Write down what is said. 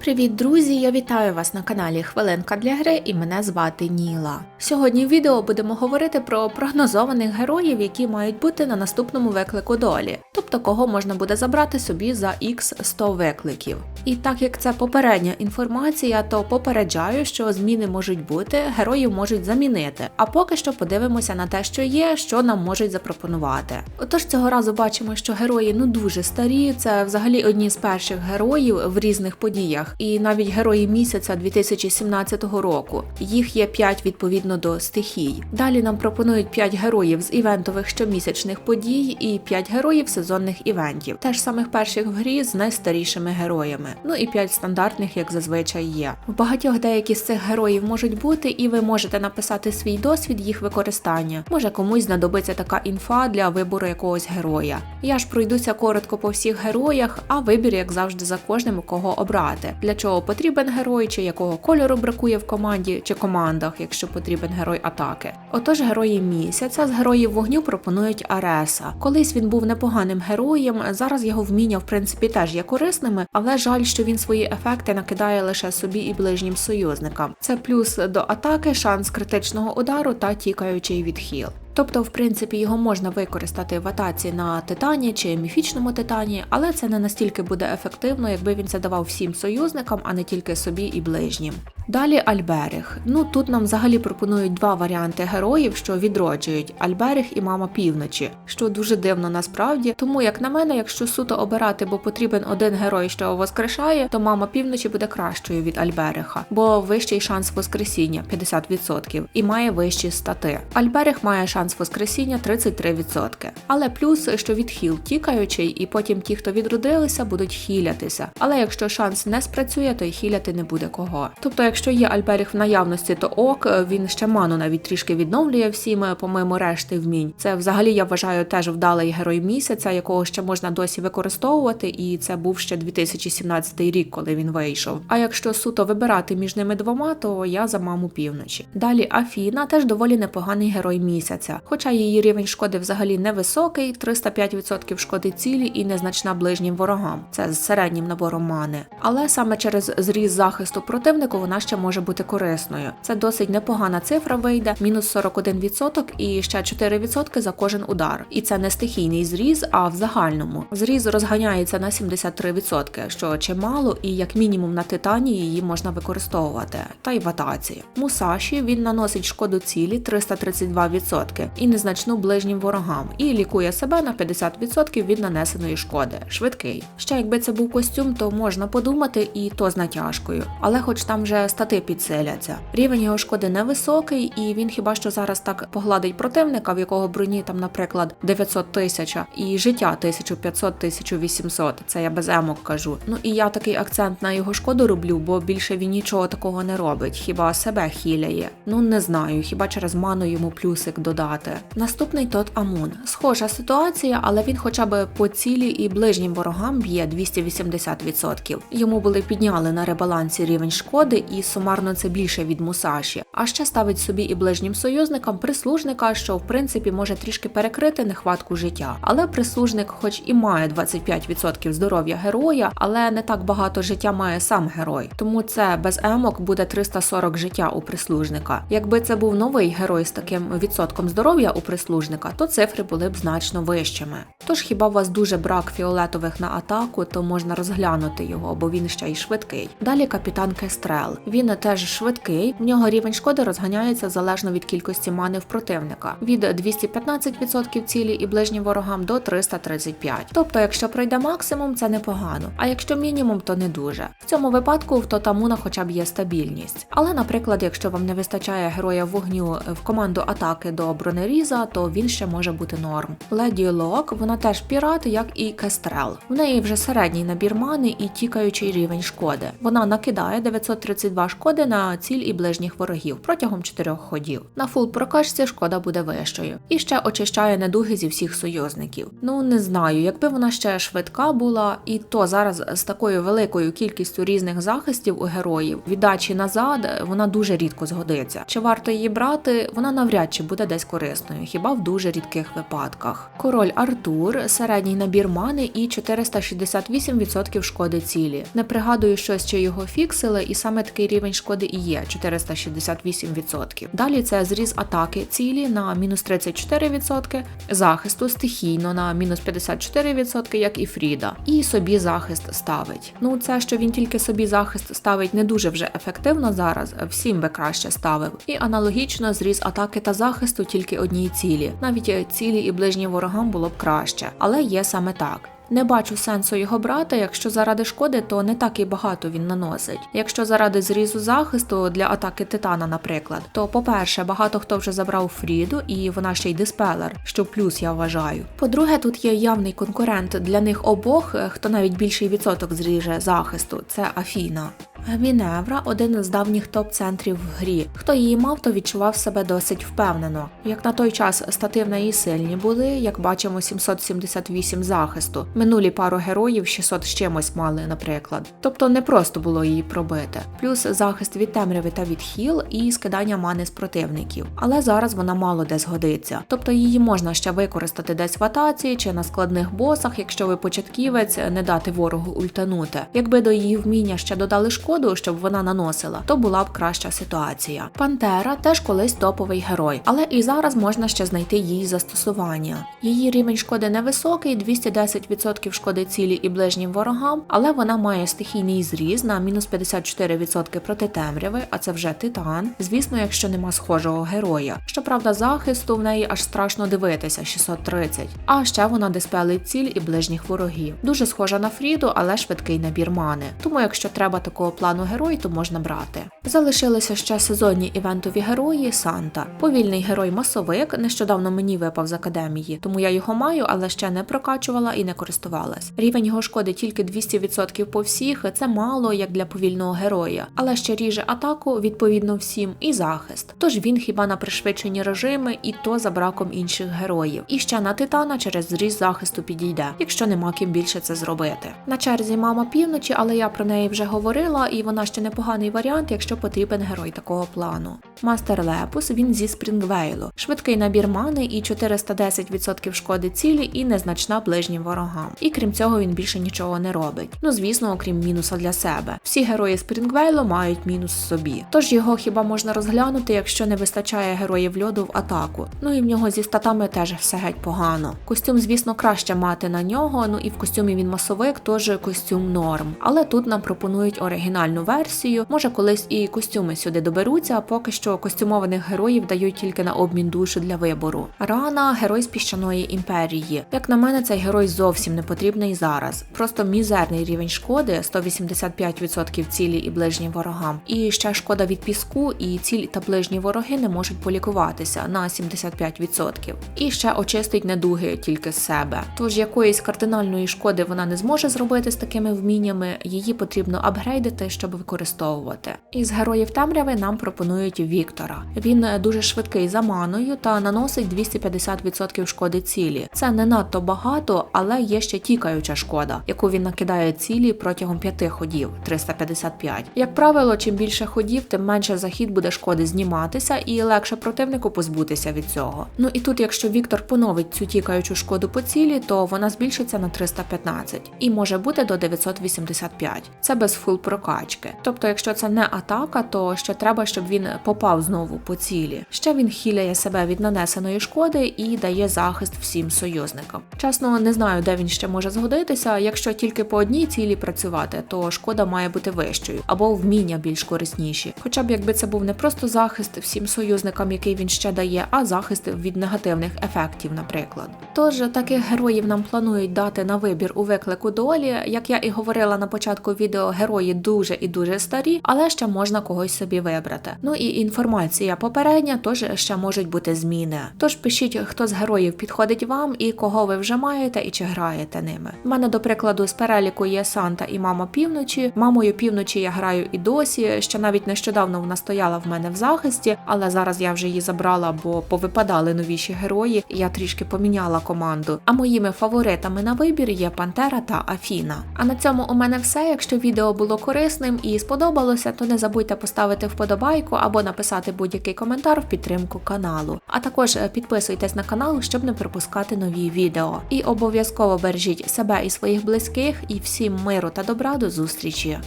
Привіт, друзі! Я вітаю вас на каналі Хвилинка для гри і мене звати Ніла. Сьогодні в відео будемо говорити про прогнозованих героїв, які мають бути на наступному виклику долі, тобто кого можна буде забрати собі за x 100 викликів. І так як це попередня інформація, то попереджаю, що зміни можуть бути, героїв можуть замінити. А поки що подивимося на те, що є, що нам можуть запропонувати. Отож, цього разу бачимо, що герої ну дуже старі. Це взагалі одні з перших героїв в різних подіях, і навіть герої місяця 2017 року. Їх є 5 відповідно до стихій. Далі нам пропонують 5 героїв з івентових щомісячних подій і 5 героїв сезонних івентів, теж самих перших в грі з найстарішими героями. Ну і 5 стандартних, як зазвичай є. В багатьох деякі з цих героїв можуть бути, і ви можете написати свій досвід їх використання. Може комусь знадобиться така інфа для вибору якогось героя. Я ж пройдуся коротко по всіх героях, а вибір, як завжди, за кожним, кого обрати, для чого потрібен герой, чи якого кольору бракує в команді чи командах, якщо потрібен герой атаки. Отож, герої місяця з героїв вогню пропонують Ареса. Колись він був непоганим героєм. Зараз його вміння, в принципі, теж є корисними, але жаль, що він свої ефекти накидає лише собі і ближнім союзникам. Це плюс до атаки, шанс критичного удару та тікаючий відхил. Тобто, в принципі, його можна використати в атаці на титані чи міфічному титані, але це не настільки буде ефективно, якби він це давав всім союзникам, а не тільки собі і ближнім. Далі Альберих. Ну тут нам взагалі пропонують два варіанти героїв, що відроджують Альберих і мама півночі, що дуже дивно насправді. Тому, як на мене, якщо суто обирати, бо потрібен один герой, що воскрешає, то мама півночі буде кращою від Альбериха, бо вищий шанс воскресіння 50% і має вищі стати. Альберих має шанс воскресіння 33%. Але плюс, що відхил тікаючий, і потім ті, хто відродилися, будуть хілятися. Але якщо шанс не спрацює, то й хіляти не буде кого. Тобто, якщо є Альберих в наявності, то ок, він ще ману навіть трішки відновлює всім, помимо решти вмінь. Це взагалі я вважаю теж вдалий герой місяця, якого ще можна досі використовувати, і це був ще 2017 рік, коли він вийшов. А якщо суто вибирати між ними двома, то я за маму півночі. Далі Афіна теж доволі непоганий герой місяця, хоча її рівень шкоди взагалі невисокий, 305% шкоди цілі і незначна ближнім ворогам. Це з середнім набором мани. Але саме через зріз захисту противнику вона ще може бути корисною. Це досить непогана цифра вийде, мінус 41% і ще 4% за кожен удар. І це не стихійний зріз, а в загальному. Зріз розганяється на 73%, що чимало, і як мінімум на титані її можна використовувати, та й в атаці. Мусаші він наносить шкоду цілі 332% і незначну ближнім ворогам, і лікує себе на 50% від нанесеної шкоди. Швидкий. Ще якби це був костюм, то можна подумати і то з натяжкою. Але хоч там вже стати підсиляться. Рівень його шкоди невисокий, і він хіба що зараз так погладить противника, в якого броні там, наприклад, 900 тисяч, і життя 1500-1800. Це я без емок кажу. Ну і я такий акцент на його шкоду роблю, бо більше він нічого такого не робить, хіба себе хіляє. Ну не знаю, хіба через ману йому плюсик додати. Наступний тот Амун. Схожа ситуація, але він хоча б по цілі і ближнім ворогам б'є 280%. Йому були підняли на ребалансі рівень шкоди, і сумарно це більше від Мусаші. А ще ставить собі і ближнім союзникам прислужника, що в принципі може трішки перекрити нехватку життя. Але прислужник, хоч і має 25% здоров'я героя, але не так багато життя має сам герой. Тому це без емок буде 340 життя у прислужника. Якби це був новий герой з таким відсотком здоров'я у прислужника, то цифри були б значно вищими. Тож хіба у вас дуже брак фіолетових на атаку, то можна розглянути його, бо він ще й швидкий. Далі капітан Кестрел. Він теж швидкий, в нього рівень шкоди розганяється залежно від кількості мани в противника від 215% цілі і ближнім ворогам до 335. Тобто, якщо пройде максимум, це непогано. А якщо мінімум, то не дуже. В цьому випадку в Тотамуна хоча б є стабільність. Але, наприклад, якщо вам не вистачає героя вогню в команду атаки до бронеріза, то він ще може бути норм. Леді Лок, вона теж пірат, як і Кестрел. В неї вже середній набір мани і тікаючий рівень шкоди. Вона накидає 932 шкоди на ціль і ближніх ворогів протягом 4 ходів. На фул прокачці шкода буде вищою. І ще очищає недуги зі всіх союзників. Ну не знаю, якби вона ще швидка була, і то зараз з такою великою кількістю різних захистів у героїв, віддачі назад вона дуже рідко згодиться. Чи варто її брати? Вона навряд чи буде десь корисною, хіба в дуже рідких випадках. Король Артур, середній набір мани і 468% шкоди цілі. Не пригадую щось, чи його фіксили, і саме такий рівень шкоди і є 468%. Далі це зріз атаки цілі на мінус 34%, захисту стихійно на мінус 54%, як і Фріда, і собі захист ставить. Ну це що він тільки собі захист ставить не дуже вже ефективно зараз, всім би краще ставив. І аналогічно зріз атаки та захисту тільки одній цілі. Навіть цілі і ближні ворогам було б краще, але є саме так. Не бачу сенсу його брати, якщо заради шкоди, то не так і багато він наносить. Якщо заради зрізу захисту для атаки титана, наприклад, то по-перше, багато хто вже забрав Фріду, і вона ще й диспелер, що плюс я вважаю. По-друге, тут є явний конкурент для них обох, хто навіть більший відсоток зріже захисту. Це Афіна. Міневра один з давніх топ-центрів в грі. Хто її мав, то відчував себе досить впевнено. Як на той час стати в неї сильні були, як бачимо, 778 захисту. Минулі пару героїв 600 з чимось мали, наприклад. Тобто не просто було її пробити. Плюс захист від темряви та від хіл і скидання мани з противників. Але зараз вона мало де згодиться. Тобто її можна ще використати десь в атаці чи на складних босах, якщо ви початківець, не дати ворогу ультанути. Якби до її вміння ще додали шкоду, щоб вона наносила, то була б краща ситуація. Пантера теж колись топовий герой, але і зараз можна ще знайти її застосування. Її рівень шкоди невисокий, 210% шкоди цілі і ближнім ворогам, але вона має стихійний зріз на мінус 54% проти темряви, а це вже титан. Звісно, якщо нема схожого героя. Щоправда, захисту в неї аж страшно дивитися 630. А ще вона диспелить ціль і ближніх ворогів. Дуже схожа на Фріду, але швидкий набір мани. Тому, якщо треба такого плану герой, то можна брати. Залишилися ще сезонні івентові герої Санта. Повільний герой масовик. Нещодавно мені випав з академії, тому я його маю, але ще не прокачувала і не користувалась. Рівень його шкоди тільки 200% по всіх. Це мало як для повільного героя, але ще ріже атаку відповідно всім і захист. Тож він хіба на пришвидшені режими, і то за браком інших героїв. І ще на титана через зріз захисту підійде, якщо нема ким більше це зробити. На черзі мама півночі, але я про неї вже говорила, і вона ще непоганий варіант, якщо потрібен герой такого плану. Мастер Лепус він зі Спрінгвейлу, швидкий набір мани і 410% шкоди цілі, і незначна ближнім ворогам. І крім цього він більше нічого не робить. Ну звісно, окрім мінуса для себе. Всі герої Спрінгвейлу мають мінус собі. Тож його хіба можна розглянути, якщо не вистачає героїв льоду в атаку. Ну і в нього зі статами теж все геть погано. Костюм, звісно, краще мати на нього. Ну і в костюмі він масовик, тож костюм норм. Але тут нам пропонують оригінальну версію. Може, колись і костюми сюди доберуться, а поки що костюмованих героїв дають тільки на обмін душу для вибору. Рана герой з піщаної імперії. Як на мене, цей герой зовсім не потрібний зараз. Просто мізерний рівень шкоди 185% цілі і ближнім ворогам. І ще шкода від піску, і цілі та ближні вороги не можуть полікуватися на 75%. І ще очистить недуги тільки себе. Тож якоїсь кардинальної шкоди вона не зможе зробити з такими вміннями, її потрібно апгрейдити, щоб використовувати. Із героїв темряви нам пропонують Віктора. Він дуже швидкий за маною та наносить 250% шкоди цілі. Це не надто багато, але є ще тікаюча шкода, яку він накидає цілі протягом 5 ходів 355. Як правило, чим більше ходів, тим менше захід буде шкоди зніматися і легше противнику позбутися від цього. Ну і тут, якщо Віктор поновить цю тікаючу шкоду по цілі, то вона збільшиться на 315 і може бути до 985. Це без фул прокачки. Тобто, якщо це не атака, то ще треба, щоб він попав знову по цілі. Ще він хіляє себе від нанесеної шкоди і дає захист всім союзникам. Чесно, не знаю, де він ще може згодитися. Якщо тільки по одній цілі працювати, то шкода має бути вищою або вміння більш корисніші. Хоча б якби це був не просто захист всім союзникам, який він ще дає, а захист від негативних ефектів, наприклад. Тож таких героїв нам планують дати на вибір у виклику долі. Як я і говорила на початку відео, герої дуже і дуже старі, але ще можна когось собі вибрати. Ну і інформація попередня, тож ще можуть бути зміни. Тож пишіть, хто з героїв підходить вам і кого ви вже маєте і чи граєте ними. У мене, до прикладу, з переліку є Санта і мама півночі. Мамою півночі я граю і досі. Ще навіть нещодавно вона стояла в мене в захисті, але зараз я вже її забрала, бо повипадали новіші герої. Я трішки поміняла команду. А моїми фаворитами на вибір є Пантера та Афіна. А на цьому у мене все. Якщо відео було корисним і сподобалося, то не забудьте поставити вподобайку або написати будь-який коментар в підтримку каналу. А також е, підписуйтесь на канал, щоб не пропускати нові відео. І обов'язково бережіть себе і своїх близьких, і всім миру та добра до зустрічі!